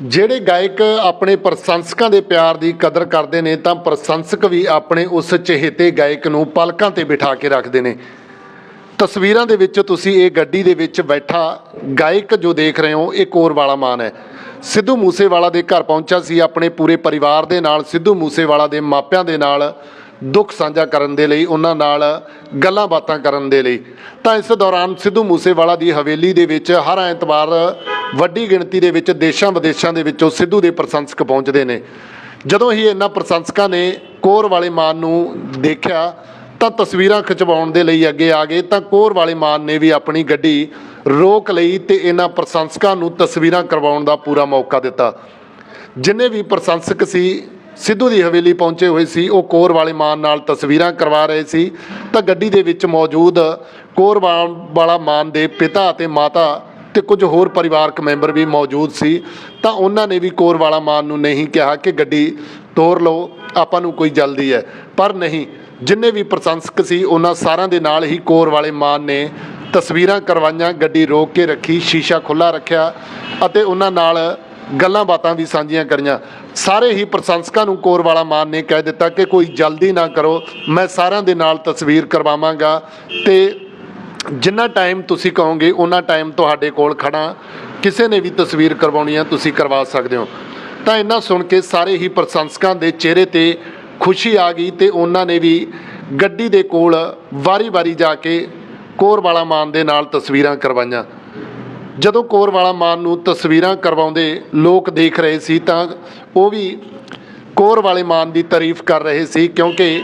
ਜਿਹੜੇ ਗਾਇਕ ਆਪਣੇ ਪ੍ਰਸ਼ੰਸਕਾਂ ਦੇ ਪਿਆਰ ਦੀ ਕਦਰ ਕਰਦੇ ਨੇ, ਤਾਂ ਪ੍ਰਸ਼ੰਸਕ ਵੀ ਆਪਣੇ ਉਸ ਚਹੇਤੇ ਗਾਇਕ ਨੂੰ ਪਲਕਾਂ ਤੇ ਬਿਠਾ ਕੇ ਰੱਖਦੇ ਨੇ। ਤਸਵੀਰਾਂ ਦੇ ਵਿੱਚ ਤੁਸੀਂ ਇਹ ਗੱਡੀ ਦੇ ਵਿੱਚ ਬੈਠਾ ਗਾਇਕ ਜੋ ਦੇਖ ਰਹੇ ਹੋ ਇਹ ਕੋਰ ਵਾਲਾ ਮਾਨ ਹੈ। ਸਿੱਧੂ ਮੂਸੇਵਾਲਾ ਦੇ ਘਰ ਪਹੁੰਚਿਆ ਸੀ, ਆਪਣੇ ਪੂਰੇ ਪਰਿਵਾਰ ਦੇ ਨਾਲ, ਸਿੱਧੂ ਮੂਸੇਵਾਲਾ ਦੇ ਮਾਪਿਆਂ ਦੇ ਨਾਲ। ਦੁੱਖ ਸਾਂਝਾ ਕਰਨ ਦੇ ਲਈ, ਉਹਨਾਂ ਨਾਲ ਗੱਲਾਂ ਬਾਤਾਂ ਕਰਨ ਦੇ ਲਈ। ਤਾਂ ਇਸ ਦੌਰਾਨ ਸਿੱਧੂ ਮੂਸੇਵਾਲਾ ਦੀ ਹਵੇਲੀ ਦੇ ਵਿੱਚ ਹਰ ਐਤਵਾਰ ਵੱਡੀ ਗਿਣਤੀ ਦੇ ਵਿੱਚ ਦੇਸ਼ਾਂ ਵਿਦੇਸ਼ਾਂ ਦੇ ਵਿੱਚੋਂ ਸਿੱਧੂ ਦੇ ਪ੍ਰਸ਼ੰਸਕ ਪਹੁੰਚਦੇ ਨੇ। ਜਦੋਂ ਹੀ ਇਹਨਾਂ ਪ੍ਰਸ਼ੰਸਕਾਂ ਨੇ ਕੋਰ ਵਾਲੇ ਮਾਨ ਨੂੰ ਦੇਖਿਆ, ਤਾਂ ਤਸਵੀਰਾਂ ਖਿਚਵਾਉਣ ਦੇ ਲਈ ਅੱਗੇ ਆ ਗਏ। ਤਾਂ ਕੋਰ ਵਾਲੇ ਮਾਨ ਨੇ ਵੀ ਆਪਣੀ ਗੱਡੀ ਰੋਕ ਲਈ ਤੇ ਇਹਨਾਂ ਪ੍ਰਸ਼ੰਸਕਾਂ ਨੂੰ ਤਸਵੀਰਾਂ ਕਰਵਾਉਣ ਦਾ ਪੂਰਾ ਮੌਕਾ ਦਿੱਤਾ। ਜਿੰਨੇ ਵੀ ਪ੍ਰਸ਼ੰਸਕ ਸੀ ਸਿੱਧੂ ਦੀ ਹਵੇਲੀ ਪਹੁੰਚੇ ਹੋਏ ਸੀ। ਉਹ ਕੋਰ ਵਾਲੇ ਮਾਨ ਨਾਲ ਤਸਵੀਰਾਂ ਕਰਵਾ ਰਹੇ ਸੀ। ਤਾਂ ਗੱਡੀ ਦੇ ਵਿੱਚ ਮੌਜੂਦ ਕੋਰ ਵਾਲਾ ਮਾਨ ਦੇ ਪਿਤਾ ਅਤੇ ਮਾਤਾ ਤੇ ਕੁਝ ਹੋਰ ਪਰਿਵਾਰਕ ਮੈਂਬਰ ਵੀ ਮੌਜੂਦ ਸੀ। ਤਾਂ ਉਹਨਾਂ ਨੇ ਵੀ ਕੋਰ ਵਾਲਾ ਮਾਨ ਨੂੰ ਨਹੀਂ ਕਿਹਾ ਕਿ ਗੱਡੀ ਤੋਰ ਲਓ, ਆਪਾਂ ਨੂੰ ਕੋਈ ਜਲਦੀ ਹੈ। ਪਰ ਨਹੀਂ, ਜਿੰਨੇ ਵੀ ਪ੍ਰਸ਼ੰਸਕ ਸੀ, ਉਹਨਾਂ ਸਾਰਿਆਂ ਦੇ ਨਾਲ ਹੀ ਕੋਰ ਵਾਲੇ ਮਾਨ ਨੇ ਤਸਵੀਰਾਂ ਕਰਵਾਈਆਂ। ਗੱਡੀ ਰੋਕ ਕੇ ਰੱਖੀ, ਸ਼ੀਸ਼ਾ ਖੁੱਲਾ ਰੱਖਿਆ ਅਤੇ ਉਹਨਾਂ ਨਾਲ ਗੱਲਾਂ ਬਾਤਾਂ ਵੀ ਸਾਂਝੀਆਂ ਕਰੀਆਂ। ਸਾਰੇ ਹੀ ਪ੍ਰਸ਼ੰਸਕਾਂ ਨੂੰ ਕੋਰ ਵਾਲਾ ਮਾਨ ਨੇ ਕਹਿ ਦਿੱਤਾ ਕਿ ਕੋਈ ਜਲਦੀ ਨਾ ਕਰੋ, ਮੈਂ ਸਾਰਿਆਂ ਦੇ ਨਾਲ ਤਸਵੀਰ ਕਰਵਾਵਾਂਗਾ ਤੇ ਜਿੰਨਾ ਟਾਈਮ ਤੁਸੀਂ ਕਹੋਗੇ ਉਹਨਾਂ ਟਾਈਮ ਤੁਹਾਡੇ ਕੋਲ ਖੜਾ ਕਿਸੇ ਨੇ ਵੀ ਤਸਵੀਰ ਕਰਵਾਉਣੀ ਆ, ਤੁਸੀਂ ਕਰਵਾ ਸਕਦੇ ਹੋ। ਤਾਂ ਇਹਨਾਂ ਸੁਣ ਕੇ ਸਾਰੇ ਹੀ ਪ੍ਰਸ਼ੰਸਕਾਂ ਦੇ ਚਿਹਰੇ ਤੇ ਖੁਸ਼ੀ ਆ ਗਈ ਤੇ ਉਹਨਾਂ ਨੇ ਵੀ ਗੱਡੀ ਦੇ ਕੋਲ ਵਾਰੀ-ਵਾਰੀ ਜਾ ਕੇ ਕੋਰ ਵਾਲਾ ਮਾਨ ਦੇ ਨਾਲ ਤਸਵੀਰਾਂ ਕਰਵਾਈਆਂ। ਜਦੋਂ ਕੋਰ ਵਾਲਾ ਮਾਨ ਨੂੰ ਤਸਵੀਰਾਂ ਕਰਵਾਉਂਦੇ ਲੋਕ ਦੇਖ ਰਹੇ ਸੀ ਤਾਂ ਉਹ ਵੀ ਕੋਰ ਵਾਲੇ ਮਾਨ ਦੀ ਤਾਰੀਫ ਕਰ ਰਹੇ ਸੀ ਕਿਉਂਕਿ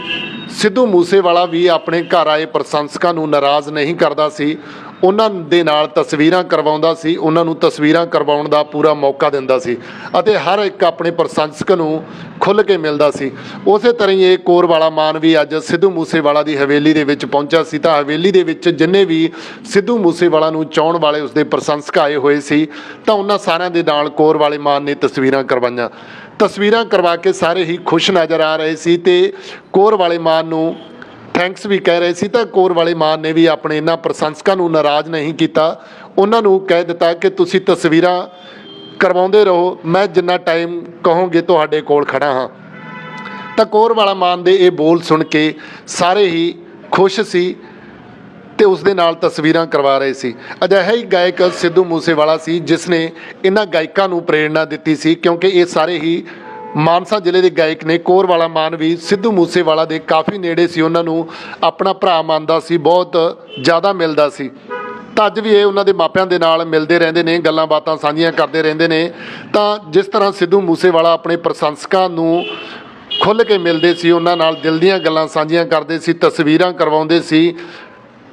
ਸਿੱਧੂ ਮੂਸੇਵਾਲਾ ਵੀ ਆਪਣੇ ਘਰ ਆਏ ਪ੍ਰਸ਼ੰਸਕਾਂ ਨੂੰ ਨਾਰਾਜ਼ ਨਹੀਂ ਕਰਦਾ ਸੀ। ਉਹਨਾਂ ਦੇ ਨਾਲ ਤਸਵੀਰਾਂ ਕਰਵਾਉਂਦਾ ਸੀ, ਉਹਨਾਂ ਨੂੰ ਤਸਵੀਰਾਂ ਕਰਵਾਉਣ ਦਾ ਪੂਰਾ ਮੌਕਾ ਦਿੰਦਾ ਸੀ ਅਤੇ ਹਰ ਇੱਕ ਆਪਣੇ ਪ੍ਰਸ਼ੰਸਕ ਨੂੰ ਖੁੱਲ੍ਹ ਕੇ ਮਿਲਦਾ ਸੀ। ਉਸੇ ਤਰ੍ਹਾਂ ਹੀ ਇਹ ਕੋਰ ਵਾਲਾ ਮਾਨ ਵੀ ਅੱਜ ਸਿੱਧੂ ਮੂਸੇਵਾਲਾ ਦੀ ਹਵੇਲੀ ਦੇ ਵਿੱਚ ਪਹੁੰਚਿਆ ਸੀ। ਤਾਂ ਹਵੇਲੀ ਦੇ ਵਿੱਚ ਜਿੰਨੇ ਵੀ ਸਿੱਧੂ ਮੂਸੇਵਾਲਾ ਨੂੰ ਚਾਹਣ ਵਾਲੇ ਉਸਦੇ ਪ੍ਰਸ਼ੰਸਕ ਆਏ ਹੋਏ ਸੀ, ਤਾਂ ਉਹਨਾਂ ਸਾਰਿਆਂ ਦੇ ਨਾਲ ਕੋਰ ਵਾਲੇ ਮਾਨ ਨੇ ਤਸਵੀਰਾਂ ਕਰਵਾਈਆਂ। ਤਸਵੀਰਾਂ ਕਰਵਾ ਕੇ ਸਾਰੇ ਹੀ ਖੁਸ਼ ਨਜ਼ਰ ਆ ਰਹੇ ਸੀ ਤੇ ਕੋਰ ਵਾਲੇ ਮਾਨ ਨੂੰ ਥੈਂਕਸ ਵੀ ਕਹਿ ਰਹੇ ਸੀ ਤਾਂ ਕੋਰ ਵਾਲੇ ਮਾਨ ਨੇ ਵੀ ਆਪਣੇ ਇਹਨਾਂ ਪ੍ਰਸ਼ੰਸਕਾਂ ਨੂੰ ਨਾਰਾਜ਼ ਨਹੀਂ ਕੀਤਾ। ਉਹਨਾਂ ਨੂੰ ਕਹਿ ਦਿੱਤਾ ਕਿ ਤੁਸੀਂ ਤਸਵੀਰਾਂ ਕਰਵਾਉਂਦੇ ਰਹੋ, ਮੈਂ ਜਿੰਨਾ ਟਾਈਮ ਕਹੋਗੇ ਤੁਹਾਡੇ ਕੋਲ ਖੜਾ ਹਾਂ। ਤਾਂ ਕੋਰ ਵਾਲਾ ਮਾਨ ਦੇ ਇਹ ਬੋਲ ਸੁਣ ਕੇ ਸਾਰੇ ਹੀ ਖੁਸ਼ ਸੀ ਤੇ ਉਸ ਦੇ ਨਾਲ ਤਸਵੀਰਾਂ ਕਰਵਾ ਰਹੇ ਸੀ। ਅਜਿਹਾ ਹੀ ਗਾਇਕ ਸਿੱਧੂ ਮੂਸੇਵਾਲਾ ਸੀ, ਜਿਸ ਨੇ ਇਹਨਾਂ ਗਾਇਕਾਂ ਨੂੰ ਪ੍ਰੇਰਣਾ ਦਿੱਤੀ ਸੀ, ਕਿਉਂਕਿ ਇਹ ਸਾਰੇ ਹੀ ਮਾਨਸਾ ਜ਼ਿਲ੍ਹੇ ਦੇ ਗਾਇਕ ਨੇ ਕੋਰ ਵਾਲਾ ਮਾਨ ਵੀ ਸਿੱਧੂ ਮੂਸੇਵਾਲਾ ਦੇ ਕਾਫੀ ਨੇੜੇ ਸੀ। ਉਹਨਾਂ ਨੂੰ ਆਪਣਾ ਭਰਾ ਮੰਨਦਾ ਸੀ, ਬਹੁਤ ਜ਼ਿਆਦਾ ਮਿਲਦਾ ਸੀ। ਤਾਂ ਅੱਜ ਵੀ ਇਹ ਉਹਨਾਂ ਦੇ ਮਾਪਿਆਂ ਦੇ ਨਾਲ ਮਿਲਦੇ ਰਹਿੰਦੇ ਨੇ, ਗੱਲਾਂ ਬਾਤਾਂ ਸਾਂਝੀਆਂ ਕਰਦੇ ਰਹਿੰਦੇ ਨੇ। ਤਾਂ ਜਿਸ ਤਰ੍ਹਾਂ ਸਿੱਧੂ ਮੂਸੇਵਾਲਾ ਆਪਣੇ ਪ੍ਰਸ਼ੰਸਕਾਂ ਨੂੰ ਖੁੱਲ੍ਹ ਕੇ ਮਿਲਦੇ ਸੀ, ਉਹਨਾਂ ਨਾਲ ਦਿਲ ਦੀਆਂ ਗੱਲਾਂ ਸਾਂਝੀਆਂ ਕਰਦੇ ਸੀ, ਤਸਵੀਰਾਂ ਕਰਵਾਉਂਦੇ ਸੀ,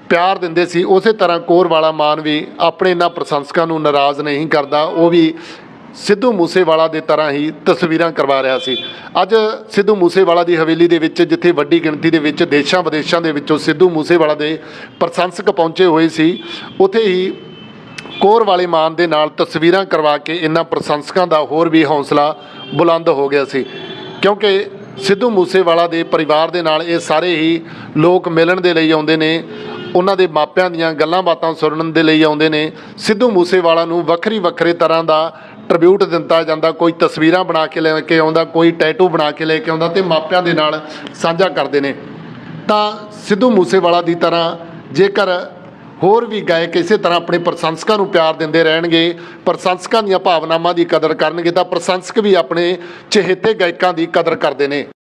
ਪਿਆਰ ਦਿੰਦੇ ਸੀ, ਉਸੇ ਤਰ੍ਹਾਂ ਕੋਰ ਵਾਲਾ ਮਾਨ ਵੀ ਆਪਣੇ ਇਹਨਾਂ ਪ੍ਰਸ਼ੰਸਕਾਂ ਨੂੰ ਨਾਰਾਜ਼ ਨਹੀਂ ਕਰਦਾ। ਉਹ ਵੀ ਸਿੱਧੂ ਮੂਸੇਵਾਲਾ ਦੇ ਤਰ੍ਹਾਂ ਹੀ ਤਸਵੀਰਾਂ ਕਰਵਾ ਰਿਹਾ ਸੀ। ਅੱਜ ਸਿੱਧੂ ਮੂਸੇਵਾਲਾ ਦੀ ਹਵੇਲੀ ਦੇ ਵਿੱਚ, ਜਿੱਥੇ ਵੱਡੀ ਗਿਣਤੀ ਦੇ ਵਿੱਚ ਦੇਸ਼ਾਂ ਵਿਦੇਸ਼ਾਂ ਦੇ ਵਿੱਚੋਂ ਸਿੱਧੂ ਮੂਸੇਵਾਲਾ ਦੇ ਪ੍ਰਸ਼ੰਸਕ ਪਹੁੰਚੇ ਹੋਏ ਸੀ, ਉੱਥੇ ਹੀ ਕੋਰ ਵਾਲੇ ਮਾਨ ਦੇ ਨਾਲ ਤਸਵੀਰਾਂ ਕਰਵਾ ਕੇ ਇਹਨਾਂ ਪ੍ਰਸ਼ੰਸਕਾਂ ਦਾ ਹੋਰ ਵੀ ਹੌਸਲਾ ਬੁਲੰਦ ਹੋ ਗਿਆ ਸੀ। ਕਿਉਂਕਿ ਸਿੱਧੂ ਮੂਸੇਵਾਲਾ ਦੇ ਪਰਿਵਾਰ ਦੇ ਨਾਲ ਇਹ ਸਾਰੇ ਹੀ ਲੋਕ ਮਿਲਣ ਦੇ ਲਈ ਆਉਂਦੇ ਨੇ, ਉਹਨਾਂ ਦੇ ਮਾਪਿਆਂ ਦੀਆਂ ਗੱਲਾਂ ਬਾਤਾਂ ਸੁਣਨ ਦੇ ਲਈ ਆਉਂਦੇ ਨੇ। ਸਿੱਧੂ ਮੂਸੇਵਾਲਾ ਨੂੰ ਵੱਖਰੀ ਵੱਖਰੇ ਤਰ੍ਹਾਂ ਦਾ ਟ੍ਰਿਬਿਊਟ ਦਿੱਤਾ ਜਾਂਦਾ, ਕੋਈ ਤਸਵੀਰਾਂ ਬਣਾ ਕੇ ਲੈ ਕੇ ਆਉਂਦਾ, ਕੋਈ ਟੈਟੂ ਬਣਾ ਕੇ ਲੈ ਕੇ ਆਉਂਦਾ ਤੇ ਮਾਪਿਆਂ ਦੇ ਨਾਲ ਸਾਂਝਾ ਕਰਦੇ ਨੇ। ਤਾਂ ਸਿੱਧੂ ਮੂਸੇਵਾਲਾ ਦੀ ਤਰ੍ਹਾਂ ਜੇਕਰ ਹੋਰ ਵੀ ਗਾਇਕ ਇਸੇ ਤਰ੍ਹਾਂ ਆਪਣੇ ਪ੍ਰਸ਼ੰਸਕਾਂ ਨੂੰ ਪਿਆਰ ਦਿੰਦੇ ਰਹਿਣਗੇ, ਪ੍ਰਸ਼ੰਸਕਾਂ ਦੀਆਂ ਭਾਵਨਾਵਾਂ ਦੀ ਕਦਰ ਕਰਨਗੇ, ਤਾਂ ਪ੍ਰਸ਼ੰਸਕ ਵੀ ਆਪਣੇ ਚਹੇਤੇ ਗਾਇਕਾਂ ਦੀ ਕਦਰ ਕਰਦੇ ਨੇ।